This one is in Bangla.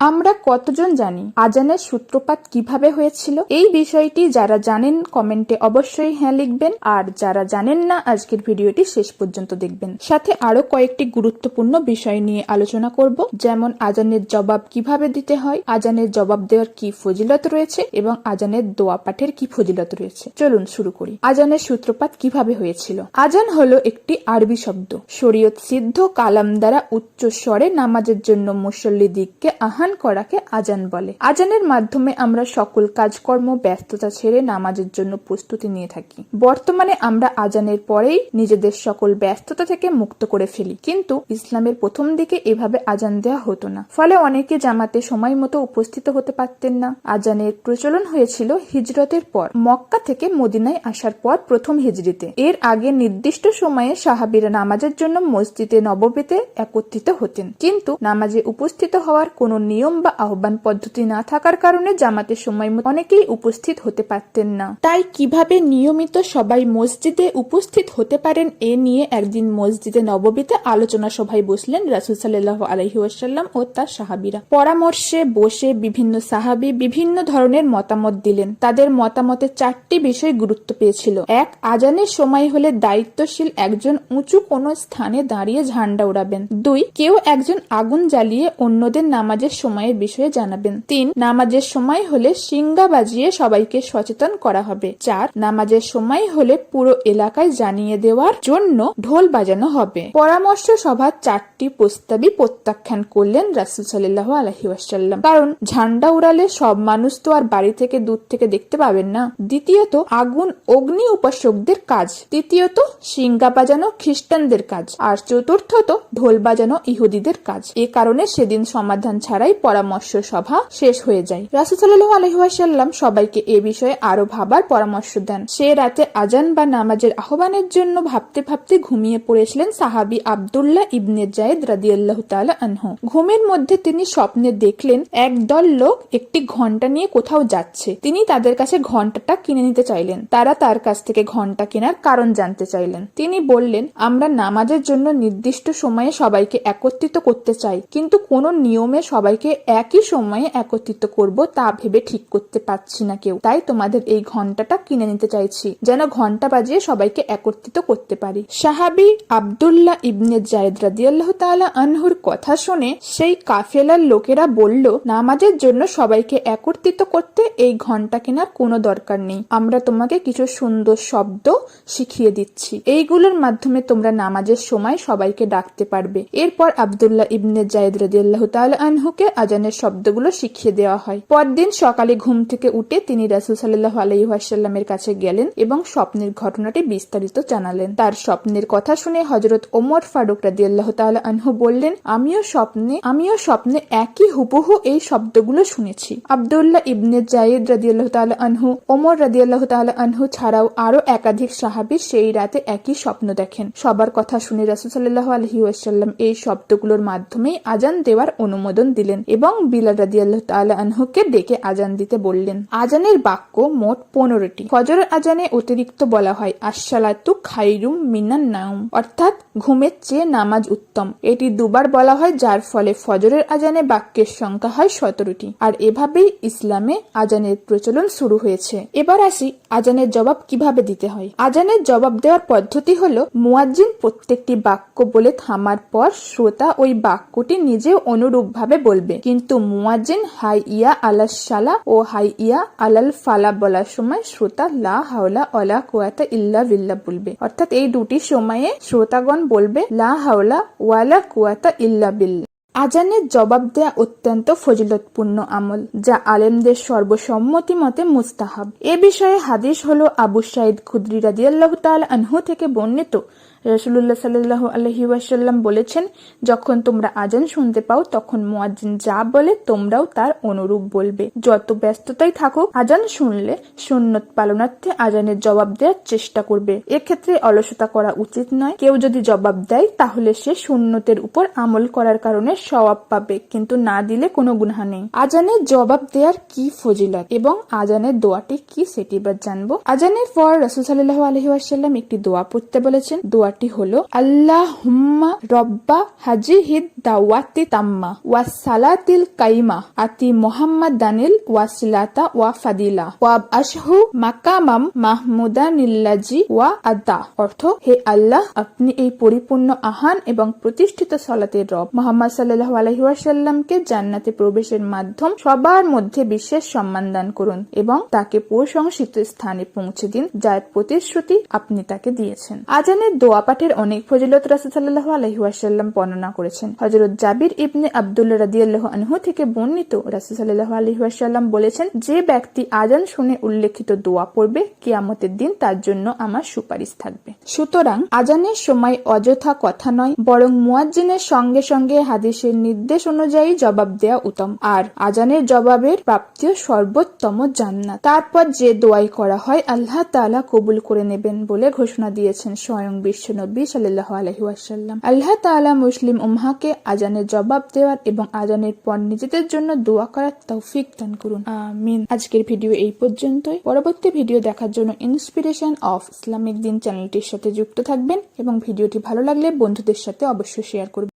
আমরা কতজন জানি আজানের সূত্রপাত কীভাবে হয়েছিল? এই বিষয়টি যারা জানেন, কমেন্টে অবশ্যই হ্যাঁ লিখবেন। আর যারা জানেন না, আজকের ভিডিওটি শেষ পর্যন্ত দেখবেন। সাথে আরও কয়েকটি গুরুত্বপূর্ণ বিষয় নিয়ে আলোচনা করব, যেমন আজানের জবাব কীভাবে দিতে হয়, আজানের জবাব দেওয়ার কি ফজিলত রয়েছে এবং আজানের দোয়া পাঠের কি ফজিলত রয়েছে। চলুন শুরু করি। আজানের সূত্রপাত কীভাবে হয়েছিল? আজান হলো একটি আরবি শব্দ। শরীয়ত সিদ্ধ কালাম দ্বারা উচ্চ স্বরে নামাজের জন্য মুসল্লি দিককে আহ্বান করাকে আজান বলে। আজানের মাধ্যমে আমরা সকল কাজকর্ম, ব্যস্ততা ছেড়ে নামাজের জন্য প্রস্তুতি নিয়ে থাকি। বর্তমানে আমরা আজানের পরেই নিজেদের সকল ব্যস্ততা থেকে মুক্ত করে ফেলি। কিন্তু ইসলামের প্রথম দিকে এভাবে আজান দেওয়া হতো না। ফলে অনেকে জামাতে সময় মতো উপস্থিত হতে পারতেন না। আজানের প্রচলন হয়েছিল হিজরতের পর। মক্কা থেকে মদিনায় আসার পর প্রথম হিজরিতে। এর আগে নির্দিষ্ট সময়ে সাহাবিরা নামাজের জন্য মসজিদে নববেতে একত্রিত হতেন। কিন্তু নামাজে উপস্থিত হওয়ার কোনো নিয়ম বা আহ্বান পদ্ধতি না থাকার কারণে জামাতের সময় অনেকেই উপস্থিত হতে পারতেন না। তাই কীভাবে নিয়মিত সবাই মসজিদে উপস্থিত হতে পারেন এ নিয়ে একদিন মসজিদে নববীতে আলোচনা সভায় বসলেন রাসুল সাল্লাহ আলহি ওয়াসাল্লাম ও তার সাহাবিরা। পরামর্শে বসে বিভিন্ন সাহাবি বিভিন্ন ধরনের মতামত দিলেন। তাদের মতামতে চারটি বিষয় গুরুত্ব পেয়েছিল। এক, আজানের সময় হলে দায়িত্বশীল একজন উঁচু কোনো স্থানে দাঁড়িয়ে ঝান্ডা উড়াবেন। দুই, কেউ একজন আগুন জ্বালিয়ে অন্যদের নামাজের সময়ের বিষয়ে জানাবেন। তিন, নামাজের সময় হলে সিঙ্গা বাজিয়ে সবাইকে সচেতন করা হবে। চার, নামাজের সময় হলে পুরো এলাকায় জানিয়ে দেওয়ার জন্য ঢোল বাজানো হবে। পরামর্শ সভার চারটি প্রস্তাবই প্রত্যাখ্যান করলেন রাসুল সাল্লাহ আলহি কারণ ঝান্ডা উড়ালে সব মানুষ তো আর বাড়ি থেকে দূর থেকে দেখতে পাবেন না। দ্বিতীয়ত, আগুন, অগ্নি উপাসকদের কাজ। তৃতীয়ত সিঙ্গা বাজানো খ্রিস্টানদের কাজ। আর চতুর্থত, ঢোল বাজানো ইহুদিদের কাজ। এ কারণে সেদিন সমাধান ছাড়াই পরামর্শ সভা শেষ হয়ে যায়। রাসুসাল্লাহ আলহিহাসাল্লাম সবাইকে এ বিষয়ে আরও ভাবার পরামর্শ দেন। সে রাতে আজান বা নামাজের আহ্বানের জন্য ভাবতে ভাবতে ঘুমিয়ে পড়েছিলেন সাহাবি আবদুল্লাহ ইবনে জায়েদ রাদিয়াল্লাহ তাআলা আনহু। ঘুমের মধ্যে তিনি স্বপ্নে দেখলেন একদল লোক একটি ঘণ্টা নিয়ে কোথাও যাচ্ছে। তিনি তাদের কাছে ঘন্টাটা কিনে নিতে চাইলেন। তারা তার কাছ থেকে ঘণ্টা কেনার কারণ জানতে চাইলেন। তিনি বললেন, আমরা নামাজের জন্য নির্দিষ্ট সময়ে সবাইকে একত্রিত করতে চাই, কিন্তু কোনো নিয়মে সবাইকে একই সময়ে একত্রিত করব, তা ভেবে ঠিক করতে পারছি না কেউ। তাই তোমাদের এই ঘন্টাটা কিনে নিতে চাইছি, যেন ঘণ্টা বাজিয়ে সবাইকে একত্রিত করতে পারি। সাহাবি আবদুল্লাহ ইবনে জায়দ রাদিয়াল্লাহ তাআলা আনহুর কথা শুনে সেই কাফেলার লোকেরা বলল, নামাজের জন্য সবাইকে একত্রিত করতে এই ঘণ্টা কেনার কোনো দরকার নেই। আমরা তোমাকে কিছু সুন্দর শব্দ শিখিয়ে দিচ্ছি। এইগুলোর মাধ্যমে তোমরা নামাজের সময় সবাইকে ডাকতে পারবে। এরপর আবদুল্লাহ ইবনে জায়দ রাদিয়াল্লাহ তাআলা আনহুকে আজানের শব্দগুলো শিখিয়ে দেওয়া হয়। পরদিন সকালে ঘুম থেকে উঠে তিনি রাসুল সাল্লাহ আলহিহাসাল্লামের কাছে গেলেন এবং স্বপ্নের ঘটনাটি বিস্তারিত জানালেন। তার স্বপ্নের কথা শুনে হজরত ওমর ফারুক রাদিয়াল্লাহ তাআলা আনহু বললেন, আমিও স্বপ্নে আমিও স্বপ্নে একই হুবহু এই শব্দগুলো শুনেছি। আবদুল্লাহ ইবনে জায়েদ রাদিয়াল্লাহ তাআলা আনহু, ওমর রাদিয়াল্লাহ তাআলা আনহু ছাড়াও আরও একাধিক সাহাবী সেই রাতে একই স্বপ্ন দেখেন। সবার কথা শুনে রাসুল সাল্লাহ আলহি ওয়াসাল্লাম এই শব্দগুলোর মাধ্যমেই আজান দেওয়ার অনুমোদন দিলেন। এবং বিলাল রাদিয়াল্লাহ তাআলা আনহুকে ডেকে আজান দিতে বললেন। আজানের বাক্য মোট পনেরোটি। ফজর আজানে অতিরিক্ত বলা হয় আশালাতু খাইরুম মিনান নাউম অর্থাৎ ঘুমের চেয়ে নামাজ উত্তম। এটি দুবার বলা হয়, যার ফলে ফজরের আজানে বাক্যের সংখ্যা হয় সতেরোটি। আর এভাবেই ইসলামে আজানের প্রচলন শুরু হয়েছে। এবার আসি আজানের জবাব কীভাবে দিতে হয়। আজানের জবাব দেওয়ার পদ্ধতি হলো, মুয়াজ্জিন প্রত্যেকটি বাক্য বলে থামার পর শ্রোতা ওই বাক্যটি নিজে অনুরূপভাবে বলবে। কিন্তু মুয়াজ্জিন হাই ইয়া আলাস সালা ও হাই ইয়া আলাল ফালা বলার সময় শ্রোতা লা হাওলা অলা কুয়াতা ইল্লা বিল্লা বলবে। অর্থাৎ এই দুটি সময়ে শ্রোতাগণ বলবে, লা হাওলা ওয়ালা কুয়াতা ইল্লা বিল্লা আজানের জবাব দেয়া অত্যন্ত ফজিলতপূর্ণ আমল, যা আলেমদের সর্বসম্মতি মতে মুস্তাহাব। এ বিষয়ে হাদিস হলো আবু সাইদ খুদ্রি রাদিয়াল্লাহু তাআলা আনহু থেকে বর্ণিত। রসুল্লাহ সাল্লাহ আলহি ওয়াসাল্লাম বলেছেন, যখন তোমরা আজান শুনতে পাও, তখন মুয়াজ্জিন যা বলে, তোমরাও তার অনুরূপ বলবে। যত ব্যস্ততাই থাকুক আজান শুনলে সুন্নত পালনার্থে আজানের জবাব দেওয়ার চেষ্টা করবে। এক্ষেত্রে অলসতা করা উচিত নয়। কেউ যদি জবাব দেয়, তাহলে সে সুন্নতের উপর আমল করার কারণে সওয়াব পাবে, কিন্তু না দিলে কোনো গুনহা নেই। আজানের জবাব দেওয়ার কি ফজিলত এবং আজানের দোয়াটি কি সেটি এবার জানব? আজানের পর রসুল সাল্লাহ আলহি ওয়াসাল্লাম একটি দোয়া পড়তে বলেছেন। দোয়া দোয়াটি হলো আল্লাহ হুম্মা রব্বা দাওয়াতি তাম্মা ওয়া সালাতিল কাইমা আতি মোহাম্মদ দানিল ওয়া ফাদিলা ওয়া আশহু মাকামাম ওয়া আদা। অর্থ, হে আল্লাহ, আপনি এই পরিপূর্ণ আহান এবং প্রতিষ্ঠিত সলাতের রব মোহাম্মদ সাল্লাহ জান্নাতে প্রবেশের মাধ্যম সবার মধ্যে বিশেষ সম্মান দান করুন এবং তাকে প্রশংসিত স্থানে পৌঁছে দিন, যার প্রতিশ্রুতি আপনি তাকে দিয়েছেন। আজানের দোয়া পাঠের অনেক ফজিলত রাসুল সাল্লাহ আলহিউসাল্লাম বর্ণনা করেছেন। হজরত জাবির ইবনে আবদুল্লাহ রাদিয়াল্লাহ আনহু থেকে বর্ণিত রাসুল সাল্লাহ আলহিউসাল্লাম বলেছেন, যে ব্যক্তি আজান শুনে উল্লেখিত দোয়া পড়বে, কিয়ামতের দিন তার জন্য আমার সুপারিশ থাকবে। সুতরাং আজানের সময় অযথা কথা নয়, বরং মুয়াজ্জিনের সঙ্গে সঙ্গে হাদিসের নির্দেশ অনুযায়ী জবাব দেওয়া উত্তম। আর আজানের জবাবের প্রাপ্তিও সর্বোত্তম জান্নাত। তারপর যে দোয়াই করা হয়, আল্লাহ তাআলা কবুল করে নেবেন বলে ঘোষণা দিয়েছেন স্বয়ং বিশ্বনবী সাল্লাহ আলহি ওয়াসাল্লাম। আল্লাহ তালা মুসলিম উমহাকে আজানের জবাব দেওয়ার এবং আজানের পর নিজেদের জন্য দোয়া করার তৌফিক দান করুন। আমিন। আজকের ভিডিও এই পর্যন্তই। পরবর্তী ভিডিও দেখার জন্য ইন্সপিরেশন অফ ইসলামিক দিন চ্যানেলটির সাথে যুক্ত থাকবেন এবং ভিডিওটি ভালো লাগলে বন্ধুদের সাথে অবশ্যই শেয়ার করবেন।